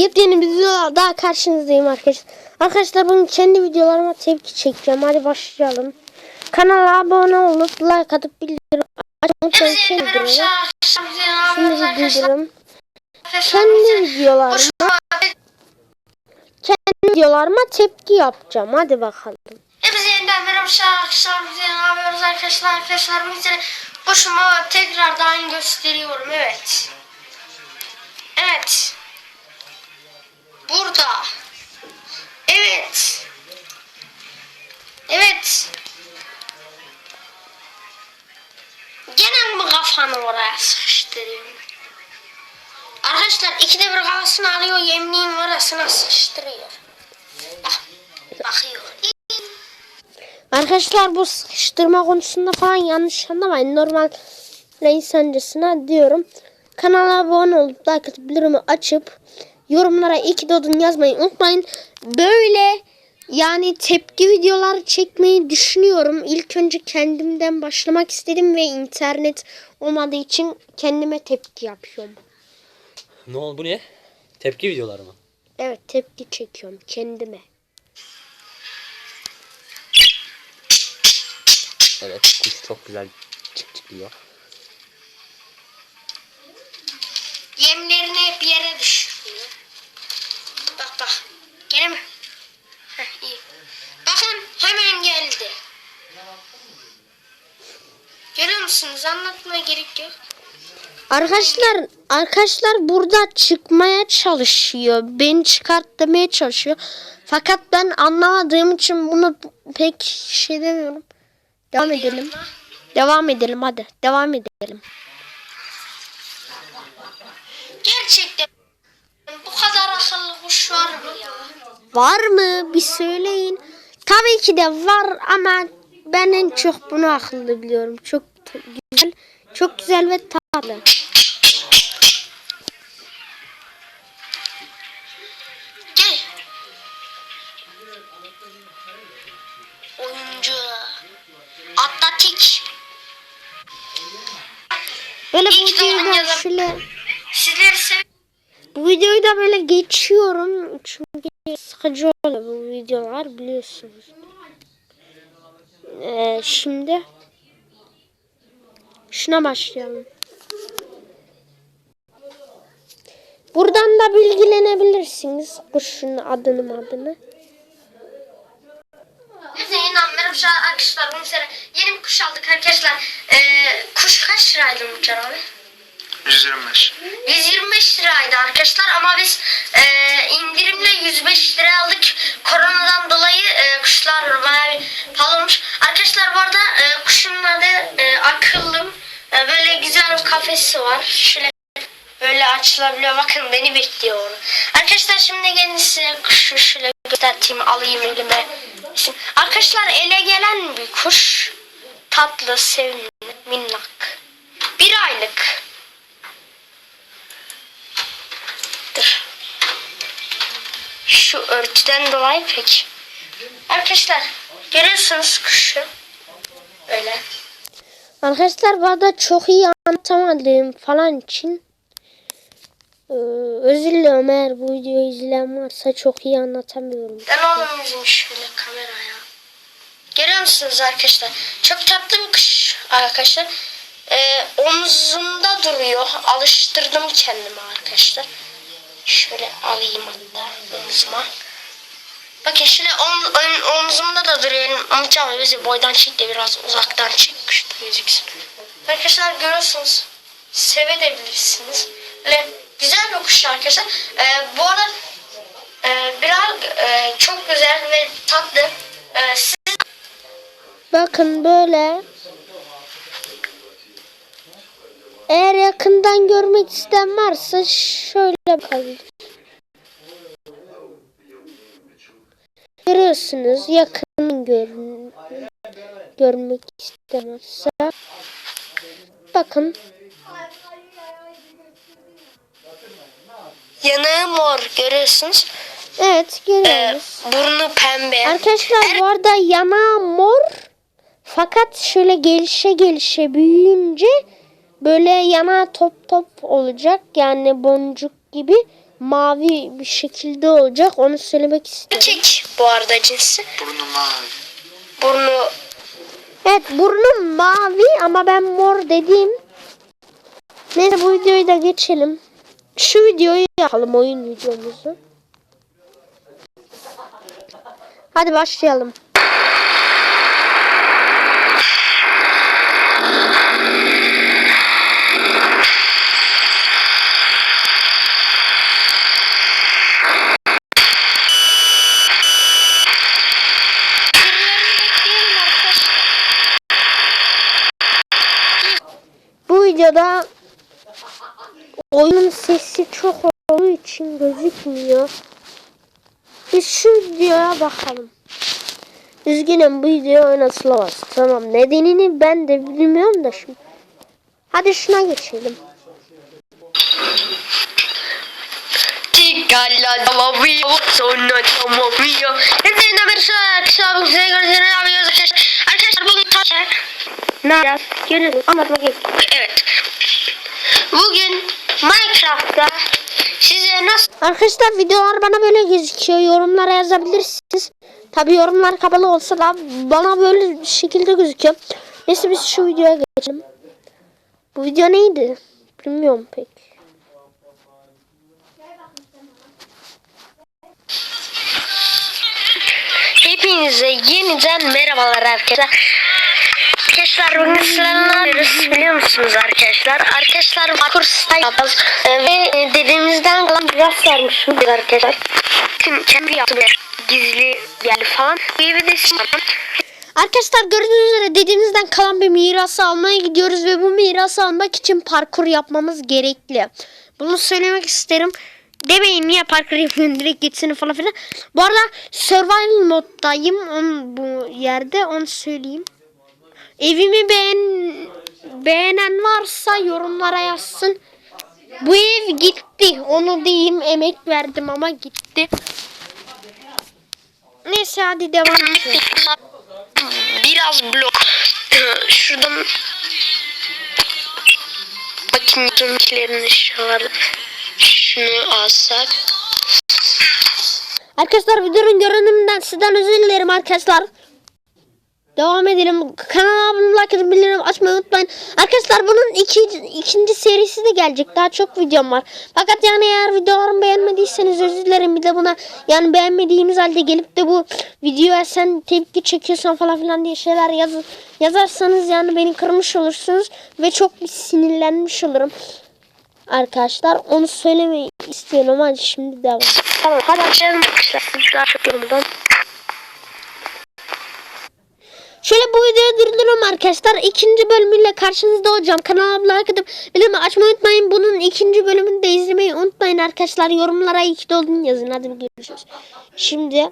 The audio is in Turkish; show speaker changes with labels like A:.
A: Yepyeni bir video daha karşınızdayım arkadaşlar. Arkadaşlar bugün kendi videolarıma tepki çekeceğim. Hadi başlayalım. Kanala abone olup like atıp bildirim açmayı bildirim. Şimdi bildirim. Kendi videolarıma kendi videolarıma tepki yapacağım. Hadi bakalım.
B: Hepinize yeniden merhaba arkadaşlar. Biz ne yapıyoruz arkadaşlar? Arkadaşlar bugün size kuşumu tekrardan gösteriyorum. Evet. Evet. Orasına sıkıştırıyor. Bak. Bakıyor.
A: Arkadaşlar bu sıkıştırma konusunda falan yanlış anlamayın. Normal insancasına diyorum. Kanala abone olup like atıp bildirimi açıp yorumlara iki dodun yazmayı unutmayın. Böyle yani tepki videolar çekmeyi düşünüyorum. İlk önce kendimden başlamak istedim ve internet olmadığı için kendime tepki yapıyorum.
C: Ne oldu bu ne? Tepki videoları mı?
A: Evet tepki çekiyorum kendime.
C: Evet kuş çok güzel çık çıkıyor.
B: Yemlerini hep yere düşürüyor. Bak bak. Gene mi? Heh, iyi. Bakın hemen geldi. Görüyor musunuz? Anlatmaya gerek yok.
A: Arkadaşlar arkadaşlar burada çıkmaya çalışıyor. Beni çıkartmaya çalışıyor. Fakat ben anlamadığım için bunu pek şey demiyorum. Devam edelim. Devam edelim hadi. Devam edelim.
B: Gerçekten bu kadar akıllı kuş var mı ya?
A: Var mı? Bir söyleyin. Tabii ki de var ama ben en çok bunu akıllı biliyorum. Çok güzel. Çok güzel ve tatlı.
B: Oyuncu. Atletik.
A: Böyle bu videoyu da şöyle
B: Sizleri sev
A: Bu videoyu da böyle geçiyorum. Çünkü sıkıcı oluyor bu videolar biliyorsunuz. Ee, şimdi şuna başlayalım. Buradan da bilgilenebilirsiniz kuşun adını adını.
B: Neyse yeniden merhaba arkadaşlar. Bugün size yeni bir kuş aldık arkadaşlar. Ee, kuş kaç liraydı Muhtar abi?
D: 125.
B: 125 liraydı arkadaşlar ama biz e, indirimle 105 liraya aldık. Koronadan dolayı e, kuşlar bayağı pahalı olmuş. Arkadaşlar bu arada e, kuşun adı e, akıllım. E, böyle güzel bir kafesi var. Şöyle böyle açılabiliyor. Bakın beni bekliyor onu. Arkadaşlar şimdi gelin size kuşu şöyle göstereyim alayım elime. Şimdi, arkadaşlar ele gelen bir kuş. Tatlı, sevimli, minnak. Bir aylık. Şu örtüden dolayı pek. Arkadaşlar görüyorsunuz kuşu. Öyle.
A: Arkadaşlar arada çok iyi anlatamadığım falan için ee, özür dilerim eğer bu videoyu izleyen varsa çok iyi anlatamıyorum.
B: Ben yüzüm şöyle kameraya. Görüyor musunuz arkadaşlar? Çok tatlı bir kuş arkadaşlar. Ee, omzumda duruyor. Alıştırdım kendimi arkadaşlar. Şöyle alayım hatta omzuma. Bakın şöyle om, ön, omzumda da duruyor. Amca bizi boydan çek de biraz uzaktan çek kuş da gözüksün. Arkadaşlar görüyorsunuz. Sevebilirsiniz. Böyle güzel bir kuş arkadaşlar. Ee, bu arada ee, biraz e, çok güzel ve tatlı. Ee, siz
A: Bakın böyle. Eğer yakından görmek isteyen varsa şöyle bakalım. Görüyorsunuz yakın gör, görmek istemezse. Bakın
B: yanığı mor görüyorsunuz.
A: evet
B: Ee,
A: görüyoruz.
B: burnu pembe.
A: Arkadaşlar bu arada yanağı mor fakat şöyle gelişe gelişe büyüyünce böyle yanağı top top olacak yani boncuk gibi mavi bir şekilde olacak. Onu söylemek istiyorum.
B: Erkek bu arada cinsi.
D: Burnu mavi.
B: Burnu
A: Evet burnum mavi ama ben mor dediğim. Neyse bu videoyu da geçelim. Şu videoyu yapalım oyun videomuzu. Hadi başlayalım. Bu videoda oyunun sesi çok olduğu için gözükmüyor. Biz şu videoya bakalım. Üzgünüm bu video oynatılamaz. Tamam nedenini ben de bilmiyorum da şimdi. Hadi şuna geçelim.
B: Tigala tamamıyor sonra tamamıyor. Hepinize merhaba arkadaşlar. Size gördüğünüz ne yapıyoruz arkadaşlar? Arkadaşlar bugün taş.
A: Ne yapacağız? Görürüz. Anlatma gerek. yok.
B: Evet. Bugün Minecraft'ta size nasıl
A: Arkadaşlar videolar bana böyle gözüküyor. Yorumlara yazabilirsiniz. Tabi yorumlar kapalı olsa da bana böyle şekilde gözüküyor. Neyse biz şu videoya geçelim. Bu video neydi? Bilmiyorum pek.
B: Hepinize yeniden merhabalar arkadaşlar. Arkadaşlar bugün sizlerle ne yapıyoruz biliyor musunuz arkadaşlar? Arkadaşlar kursta yapacağız. Ee, ve e, dediğimizden kalan biraz sarmışım arkadaşlar. Tüm kendi yaptım gizli yerli falan. Bir de
A: Arkadaşlar gördüğünüz üzere dediğimizden kalan bir mirası almaya gidiyoruz ve bu mirası almak için parkur yapmamız gerekli. Bunu söylemek isterim. Demeyin niye parkur yapıyorsun direkt gitsin falan filan. Bu arada survival moddayım on, bu yerde onu söyleyeyim. Evimi beğen, beğenen varsa yorumlara yazsın. Bu ev gitti. Onu diyeyim emek verdim ama gitti. Neyse hadi devam edelim.
B: biraz blok şuradan bakayım şu an şunu alsak
A: Arkadaşlar videonun görünümünden sizden özür dilerim arkadaşlar. Devam edelim. Kanala abone atıp bildirim açmayı unutmayın. Arkadaşlar bunun iki, ikinci serisi de gelecek. Daha çok videom var. Fakat yani eğer videolarımı beğenmediyseniz özür dilerim. Bir de buna yani beğenmediğiniz halde gelip de bu videoya sen tepki çekiyorsan falan filan diye şeyler yaz, yazarsanız yani beni kırmış olursunuz. Ve çok bir sinirlenmiş olurum. Arkadaşlar onu söylemeyi istiyorum. Hadi şimdi devam.
B: tamam hadi başlayalım arkadaşlar şurada çok yorumdan
A: Durdururum arkadaşlar. İkinci bölümüyle karşınızda olacağım. Abone like atıp bildirim açmayı unutmayın. Bunun ikinci bölümünü de izlemeyi unutmayın arkadaşlar. Yorumlara iyi ki doldun yazın. Hadi görüşürüz. Şimdi